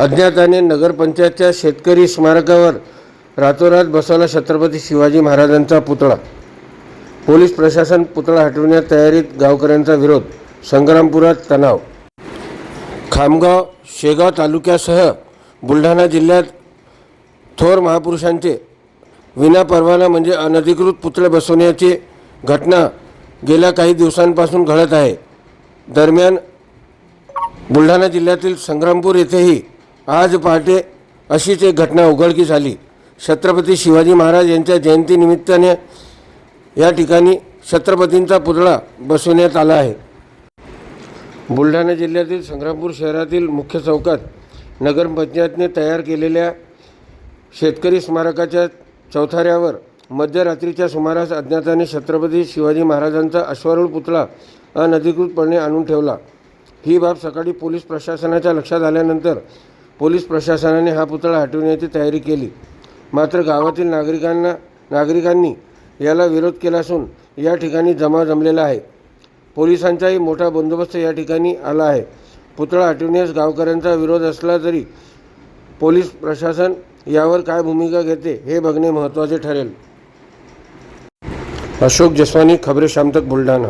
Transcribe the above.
अज्ञाताने नगरपंचायतच्या शेतकरी स्मारकावर रातोरात बसवला छत्रपती शिवाजी महाराजांचा पुतळा. पोलीस प्रशासन पुतळा हटवण्यात तयारीत गावकऱ्यांचा विरोध संग्रामपुरात तणाव. खामगाव शेगाव तालुक्यासह बुलढाणा जिल्ह्यात थोर महापुरुषांचे विनापरवाना म्हणजे अनधिकृत पुतळे बसवण्याची घटना गेल्या काही दिवसांपासून घडत आहे. दरम्यान बुलढाणा जिल्ह्यातील संग्रामपूर येथेही आज पहाटे अशीच एक घटना उघडकीस आली. छत्रपती शिवाजी महाराज यांच्या जयंतीनिमित्ताने या ठिकाणी छत्रपतींचा पुतळा बसवण्यात आला आहे. बुलढाणा जिल्ह्यातील संग्रामपूर शहरातील मुख्य चौकात नगरपंचायतने तयार केलेल्या शेतकरी स्मारकाच्या चौथाऱ्यावर मध्यरात्रीच्या सुमारास अज्ञाताने छत्रपती शिवाजी महाराजांचा अश्वारूढ पुतळा अनधिकृतपणे आणून ठेवला. ही बाब सकाळी पोलीस प्रशासनाच्या लक्षात आल्यानंतर पोलीस प्रशासनाने हा पुतळा हटवण्याची तयारी केली. मात्र गावातील नागरिकांना नागरिकांनी याला विरोध केला असून या ठिकाणी जमा जमलेला आहे. पोलिसांचाही मोठा बंदोबस्त या ठिकाणी आला आहे. पुतळा हटवण्यास गावकऱ्यांचा विरोध असला तरी पोलीस प्रशासन यावर काय भूमिका घेते हे बघणे महत्त्वाचे ठरेल. अशोक जसवानी खबरे शामतक बुलढाणा.